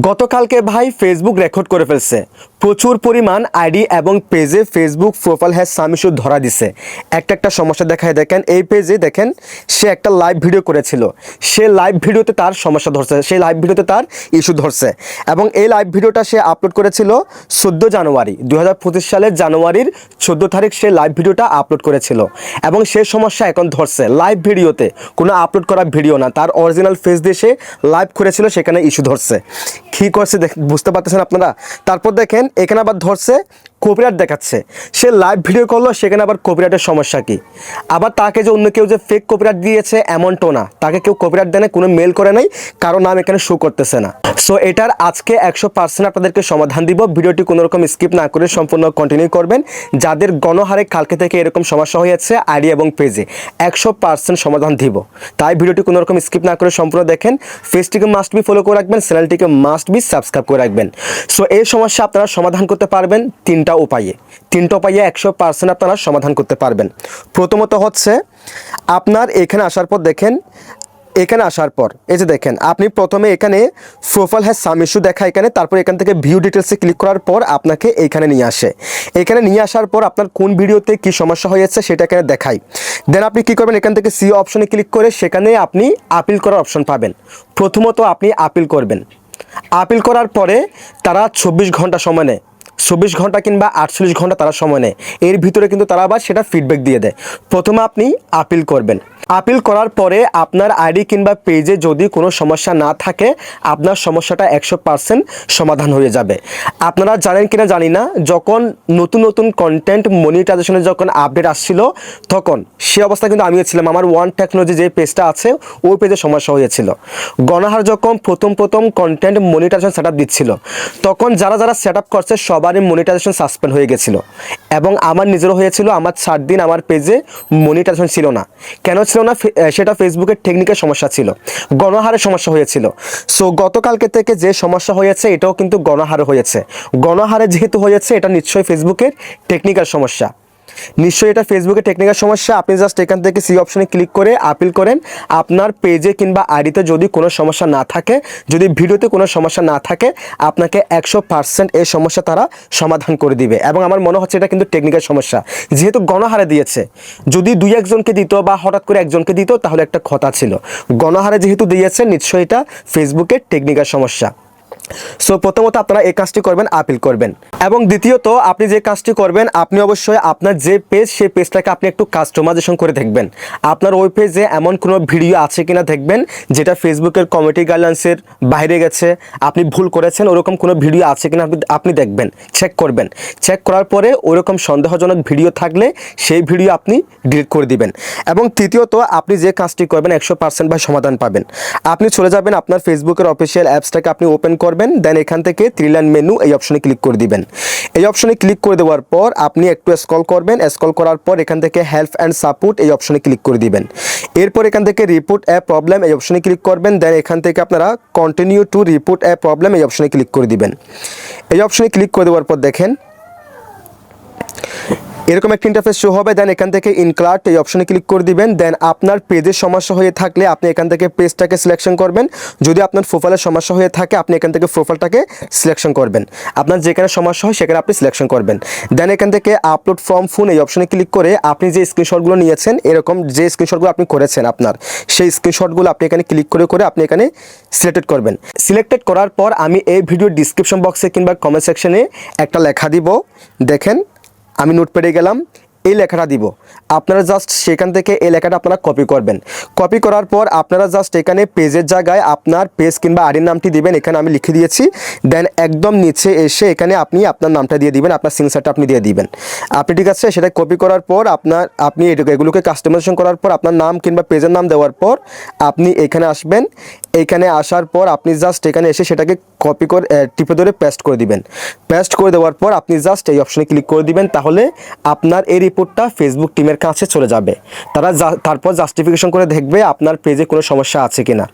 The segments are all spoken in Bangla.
গতকালকে ভাই ফেসবুক রেকর্ড করে ফেলছে। প্রচুর পরিমাণ আইডি এবং পেজে ফেসবুক প্রোফাইল হ্যাজ সামিশু ধরা দিছে। একটা একটা সমস্যা দেখায় দেখেন, এই পেজে দেখেন, সে একটা লাইভ ভিডিও করেছিল। সে লাইভ ভিডিওতে তার সমস্যা ধরছে সেই লাইভ ভিডিওতে তার ইস্যু ধরছে। এবং এই লাইভ ভিডিওটা সে আপলোড করেছিল চোদ্দ জানুয়ারি দু হাজার পঁচিশ সালের জানুয়ারির চোদ্দ তারিখ সে লাইভ ভিডিওটা আপলোড করেছিল। এবং সে সমস্যা এখন ধরছে লাইভ ভিডিওতে কোনো আপলোড করা ভিডিও না, তার অরিজিনাল ফেস দিয়ে সে লাইভ করেছিল, সেখানে ইস্যু ধরছে। কী করছে দেখ, বুঝতে পারতেছেন আপনারা? তারপর দেখেন, এখানে আবার ধরছে কপিরাইট দেখাচ্ছে। সে লাইভ ভিডিও করল, সেখানে আবার কপিরাইটের সমস্যা কি? আবার তাকে যে অন্য কেউ যে ফেক কপিরাইট দিয়েছে এমনটাও না। তাকে কেউ কপিরাইট দেয় না কোনো মেল করে নাই, কারও নাম এখানে শো করতেছে না। সো এটার আজকে একশো পার্সেন্ট আপনাদেরকে সমাধান দিব। ভিডিওটি কোনো রকম স্কিপ না করে সম্পূর্ণ কন্টিনিউ করবেন। যাদের গণহারে কালকে থেকে এরকম সমস্যা হয়েছে, আইডি এবং পেজে একশো পার্সেন্ট সমাধান দিব। তাই ভিডিওটি কোনো রকম স্কিপ না করে সম্পূর্ণ দেখেন। ফেসটিকে মাস্ট বি ফলো করে রাখবেন চ্যানেলটিকে মাস্ট বি সাবস্ক্রাইব করে রাখবেন। সো এই সমস্যা আপনারা সমাধান করতে পারবেন তিনটা উপায়ে। তিনটা উপায়ে একশো পার্সেন্ট আপনারা সমাধান করতে পারবেন। প্রথমত হচ্ছে, আপনার এখানে আসার পর দেখেন এখানে আসার পর, এই যে দেখেন, আপনি প্রথমে এখানে প্রোফাইল হ্যাজ সাম ইস্যু দেখা এখানে, তারপর এখান থেকে ভিউ ডিটেলসে ক্লিক করার পর আপনাকে এইখানে নিয়ে আসে। এখানে নিয়ে আসার পর আপনার কোন ভিডিওতে কি সমস্যা হয়েছে সেটা এখানে দেখাই। দেন আপনি কি করবেন, এখান থেকে সি অপশনে ক্লিক করে সেখানে আপনি আপিল করার অপশন পাবেন। প্রথমত আপনি আপিল করবেন। আপিল করার পরে তারা চব্বিশ ঘণ্টা সময় নেয়। চব্বিশ ঘণ্টা কিংবা আটচল্লিশ ঘণ্টা তারা সময় নেয়। এর ভিতরে কিন্তু তারা আবার সেটা ফিডব্যাক দিয়ে দেয়। প্রথমে আপনি আপিল করবেন। আপিল করার পরে আপনার আইডি কিংবা পেজে যদি কোনো সমস্যা না থাকে, আপনার সমস্যাটা একশো পার্সেন্ট সমাধান হয়ে যাবে। আপনারা জানেন কিনা জানি না, যখন নতুন নতুন কন্টেন্ট মনিটাইজেশনের যখন আপডেট আসছিল, তখন সে অবস্থা কিন্তু আমিও ছিলাম। আমার ওয়ান টেকনোলজি যে পেজটা আছে, ওই পেজে সমস্যা হয়েছিল। গণহার যখন প্রথম প্রথম কন্টেন্ট মনিটাইজেশন সেট দিচ্ছিল, তখন যারা যারা সেট করছে, সবারই মনিটাইজেশন সাসপেন্ড হয়ে গেছিল। এবং আমার নিজেরও হয়েছিল, আমার চার দিন আমার পেজে মনিটাইজেশন ছিল না। কেন ছিল না সেটা ফেসবুকের টেকনিকের সমস্যা ছিল। গণহারের সমস্যা হয়েছিল। সো গতকালকে থেকে যে সমস্যা হয়েছে, এটাও কিন্তু গণহারে হয়েছে। গণহারে যেহেতু হয়েছে, এটা নিশ্চয়ই ফেসবুকের টেকনিক্যাল সমস্যা। নিশ্চয়ই এটা ফেসবুকে টেকনিক্যাল সমস্যা। আপনি জাস্ট এখান থেকে সি অপশনে ক্লিক করে আপিল করেন। আপনার পেজে কিংবা আইডিতে যদি কোনো সমস্যা না থাকে, যদি ভিডিওতে কোনো সমস্যা না থাকে, আপনাকে একশো পার্সেন্ট এই সমস্যা তারা সমাধান করে দিবে। এবং আমার মনে হচ্ছে এটা কিন্তু টেকনিক্যাল সমস্যা। যেহেতু গণহারে দিয়েছে, যদি দুই একজনকে দিত বা হঠাৎ করে একজনকে দিত, তাহলে একটা কথা ছিল। গণহারে যেহেতু দিয়েছে, নিশ্চয়ই এটা ফেসবুকের টেকনিক্যাল সমস্যা। সো প্রথমত আপনারা এই কাজটি করবেন আপিল করবেন। এবং দ্বিতীয়ত, আপনি যে কাজটি করবেন, আপনি অবশ্যই আপনার যে পেজ সেই পেজটাকে আপনি একটু কাস্টমাইজেশন করে দেখবেন। আপনার ওই পেজে এমন কোনো ভিডিও আছে কিনা দেখবেন, যেটা ফেসবুকের কমিটি গাইডলাইন্সের বাইরে গেছে, আপনি ভুল করেছেন, ওরকম কোনো ভিডিও আছে কিনা আপনি দেখবেন চেক করবেন। চেক করার পরে ওরকম সন্দেহজনক ভিডিও থাকলে সেই ভিডিও আপনি ডিলিট করে দিবেন। এবং তৃতীয়ত, আপনি যে কাজটি করবেন, একশো পার্সেন্ট ভাই সমাধান পাবেন। আপনি চলে যাবেন আপনার ফেসবুকের অফিসিয়াল অ্যাপসটাকে আপনি ওপেন করবেন দেন এখান থেকে থ্রিলাইন মেনু এই অপশনে ক্লিক করে দিবেন। এই অপশনে ক্লিক করে দেওয়ার পর আপনি একটু স্ক্রল করবেন স্ক্রল করার পর এখান থেকে হেল্প অ্যান্ড সাপোর্ট এই অপশনে ক্লিক করে দিবেন। এরপর এখান থেকে রিপোর্ট অ্যাপ প্রবলেম এই অপশনে ক্লিক করবেন দেন এখান থেকে আপনারা continue to report app problem এই অপশনে ক্লিক করে দিবেন। এই অপশনে ক্লিক করে দেওয়ার পর দেখেন এরকম একটা ইন্টারফেস শো হবে দেন এখান থেকে ইনক্লার্ট এই অপশনে ক্লিক করে দিবেন দেন আপনার পেজের সমস্যা হয়ে থাকলে আপনি এখান থেকে পেজটাকে সিলেকশন করবেন। যদি আপনার প্রোফাইলের সমস্যা হয়ে থাকে, আপনি এখান থেকে প্রোফাইলটাকে সিলেকশন করবেন। আপনার যেখানে সমস্যা হয়, সেখানে আপনি সিলেকশন করবেন। দেন এখান থেকে আপলোড ফ্রম ফোন এই অপশনে ক্লিক করে আপনি যে স্ক্রিনশটগুলো নিয়েছেন, এরকম যে স্ক্রিনশটগুলো আপনি করেছেন আপনার, সেই স্ক্রিনশটগুলো আপনি এখানে ক্লিক করে করে আপনি এখানে সিলেক্টেড করবেন। সিলেক্টেড করার পর আমি এই ভিডিও ডিসক্রিপশন বক্সে কিংবা কমেন্ট সেকশনে একটা লেখা দিব। দেখেন আমি নোট পেড়ে গেলাম এই লেখাটা দিব। আপনারা জাস্ট সেখান থেকে এই লেখাটা আপনারা কপি করবেন। কপি করার পর আপনারা জাস্ট এখানে পেজের জায়গায় আপনার পেজ কিংবা আইডির নামটি দিবেন, এখানে আমি লিখে দিয়েছি। দেন একদম নিচে এসে এখানে আপনি আপনার নামটা দিয়ে দিবেন, আপনার সিংসারটা আপনি দিয়ে দিবেন। আপনি ঠিক আছে, সেটা কপি করার পর আপনার, আপনি এগুলোকে কাস্টমাইজেশন করার পর আপনার নাম কিংবা পেজের নাম দেওয়ার পর আপনি এখানে আসবেন। এখানে আসার পর আপনি জাস্ট এখানে এসে সেটাকে কপি করে টিপে ধরে পেস্ট করে দিবেন। পেস্ট করে দেওয়ার পর আপনি জাস্ট এই অপশনে ক্লিক করে দিবেন। তাহলে আপনার এই রিপোর্টটা ফেসবুক টিমের কাছে চলে যাবে। তারা তারপর জাস্টিফিকেশন করে দেখবে আপনার পেজে কোনো সমস্যা আছে কিনা।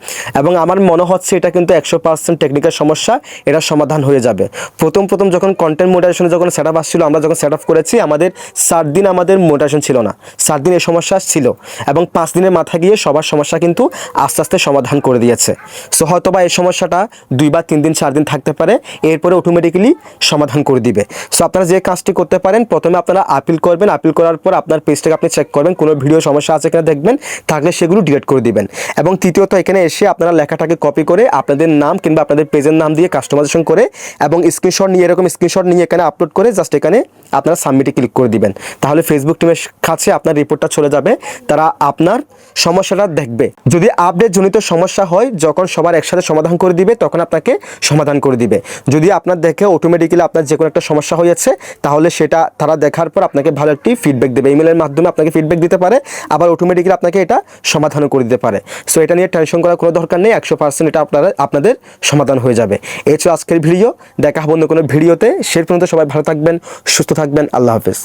এবং আমার মনে হচ্ছে এটা কিন্তু একশো পার্সেন্ট টেকনিক্যাল সমস্যা, এটা সমাধান হয়ে যাবে। প্রথম প্রথম যখন কন্টেন্ট মোডারেশনে যখন সেট আপ আসছিল, আমরা যখন সেট আপ করেছি, আমাদের সাত দিন আমাদের মোডারেশন ছিল না। সাত দিন এই সমস্যা ছিল। এবং পাঁচ দিনের মাথা গিয়ে সবার সমস্যা কিন্তু আস্তে আস্তে সমাধান করে দিয়েছে। সো হয়তো বা এই সমস্যাটা দুই বা তিন দিন, চার দিন থাকতে পারে। এরপরে অটোমেটিক্যালি সমাধান করে দিবে। সো আপনারা যে কাজটি করতে পারেন, প্রথমে আপনারা আপিল করবেন আপিল করার পর আপনার পেজটাকে আপনি চেক করবেন, কোনো ভিডিও সমস্যা আছে কিনা দেখবেন, থাকলে সেগুলো ডিলিট করে দিবেন। এবং তৃতীয়ত, এখানে এসে আপনারা লেখাটাকে কপি করে আপনাদের নাম কিংবা আপনাদের পেজের নাম দিয়ে কাস্টমাইজেশন করে এবং স্ক্রিনশট নিয়ে, এরকম স্ক্রিনশট নিয়ে এখানে আপলোড করে জাস্ট এখানে আপনারা সাবমিটে ক্লিক করে দিবেন। তাহলে ফেসবুক টিমের কাছে আপনার রিপোর্টটা চলে যাবে, তারা আপনার সমস্যাটা দেখবে। যদি আপডেট জনিত সমস্যা হয়, যখন সবার একসাথে সমাধান করে দিবে, তখন আপনাকে সমাধান করে দিবে। যদি আপনার দেখে অটোমেটিক্যালি আপনার যে কোনো একটা সমস্যা হয়েছে, তাহলে সেটা তারা দেখার পর আপনাকে ভালো একটি ফিডব্যাক দেবে। ইমেলের মাধ্যমে আপনাকে ফিডব্যাক দিতে পারে, আবার অটোমেটিক্যালি আপনাকে এটা সমাধানও করে দিতে পারে। সো এটা নিয়ে টেনশন করার কোনো দরকার নেই, একশো পার্সেন্ট এটা আপনারা, আপনাদের সমাধান হয়ে যাবে। এছাড়া আজকের ভিডিও দেখা হবে অন্য কোনো ভিডিওতে সে পর্যন্ত সবাই ভালো থাকবেন, সুস্থ থাকবেন, আল্লাহ হাফেজ।